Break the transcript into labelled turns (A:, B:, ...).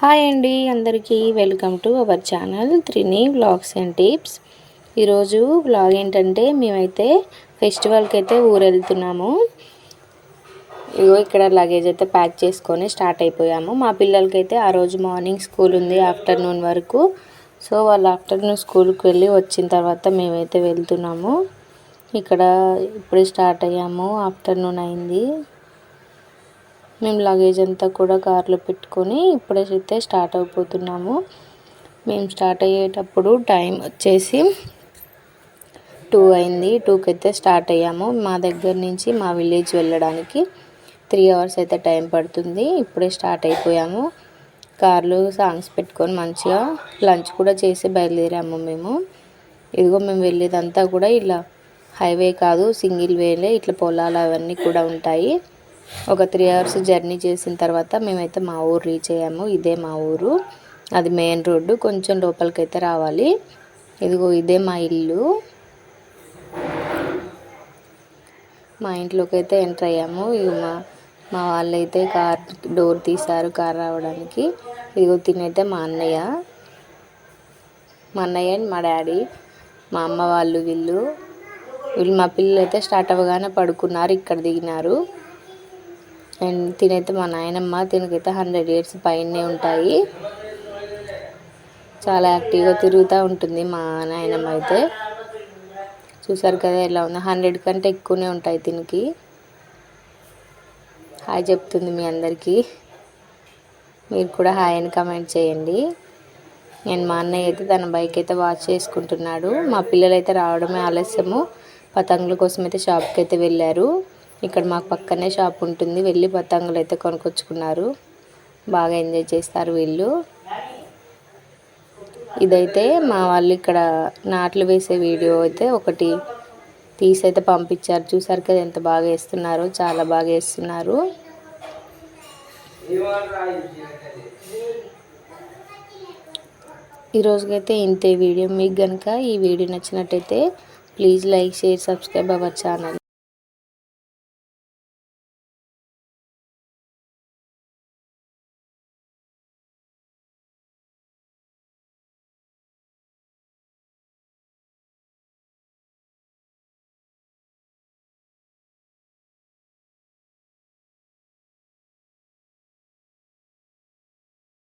A: Hi అండి అందరికీ welcome to our channel Trini vlogs and tips. ఈరోజు వ్లాగ్ ఏంటంటే మేమైతే ఫెస్టివల్కి అయితే ఊరు వెళ్తున్నాము ఇగో ఇక్కడ లగేజ్ అయితే ప్యాక్ చేసుకొని స్టార్ట్ అయిపోయాము. మా పిల్లలకైతే ఆ రోజు మార్నింగ్ స్కూల్ ఉంది ఆఫ్టర్నూన్ వరకు. సో వాళ్ళు ఆఫ్టర్నూన్ స్కూల్కి వెళ్ళి వచ్చిన తర్వాత మేమైతే వెళ్తున్నాము. ఇక్కడ ఇప్పుడే స్టార్ట్ అయ్యాము ఆఫ్టర్నూన్ అయింది. మేము లగేజ్ అంతా కూడా కార్లో పెట్టుకొని ఇప్పుడైతే స్టార్ట్ అయిపోతున్నాము మేము స్టార్ట్ అయ్యేటప్పుడు టైం వచ్చేసి టూ అయింది. టూకి అయితే స్టార్ట్ అయ్యాము. మా దగ్గర నుంచి మా విలేజ్ వెళ్ళడానికి త్రీ అవర్స్ అయితే టైం పడుతుంది. ఇప్పుడే స్టార్ట్ అయిపోయాము. కార్లో సాంగ్స్ పెట్టుకొని మంచిగా లంచ్ కూడా చేసి బయలుదేరాము మేము. ఇదిగో మేము వెళ్ళేదంతా కూడా ఇలా హైవే కాదు సింగిల్ వేలే ఇట్లా పొలాలు అవన్నీ కూడా ఉంటాయి. ఒక త్రీ అవర్స్ జర్నీ చేసిన తర్వాత మేమైతే మా ఊరు రీచ్ అయ్యాము. ఇదే మా ఊరు. అది మెయిన్ రోడ్డు. కొంచెం లోపలికి అయితే రావాలి. ఇదిగో ఇదే మా ఇల్లు. మా ఇంట్లోకి అయితే ఎంటర్ అయ్యాము. ఇక మా మా వాళ్ళైతే కార్ డోర్ తీశారు కార్ రావడానికి. ఇదిగో తినైతే మా అన్నయ్య. మా అన్నయ్య అండ్ మా డాడీ మా అమ్మ వాళ్ళు వీళ్ళు. వీళ్ళు మా పిల్లలు అయితే స్టార్ట్ అవ్వగానే పడుకున్నారు ఇక్కడ దిగినారు. అండ్ తినైతే మా నాయనమ్మ తినకైతే హండ్రెడ్ ఇయర్స్ పైనే ఉంటాయి. చాలా యాక్టివ్గా తిరుగుతూ ఉంటుంది మా నాయనమ్మ అయితే. చూసారు కదా ఎలా ఉంది హండ్రెడ్ కంటే ఎక్కువనే ఉంటాయి తినికి. హాయ్ చెప్తుంది మీ అందరికీ. మీరు కూడా హాయ్ అని కమెంట్ చేయండి. నేను మా అన్నయ్య అయితే తన బైక్ అయితే వాచ్ చేసుకుంటున్నాడు. మా పిల్లలు అయితే రావడమే ఆలస్యము. పతంగుల కోసం అయితే షాప్కి అయితే వెళ్ళారు. ఇక్కడ మాకు పక్కనే షాప్ ఉంటుంది. వెళ్ళి పతంగులు అయితే కొనుక్కొచ్చుకున్నారు. బాగా ఎంజాయ్ చేస్తారు వీళ్ళు. ఇదైతే మా వాళ్ళు ఇక్కడ నాట్లు వేసే వీడియో అయితే ఒకటి తీసి అయితే పంపించారు. చూసారు కదా ఎంత బాగా వేస్తున్నారో చాలా బాగా వేస్తున్నారు. ఈరోజుకైతే ఇంతే వీడియో. మీకు కనుక ఈ వీడియో నచ్చినట్టయితే please like share subscribe our channel.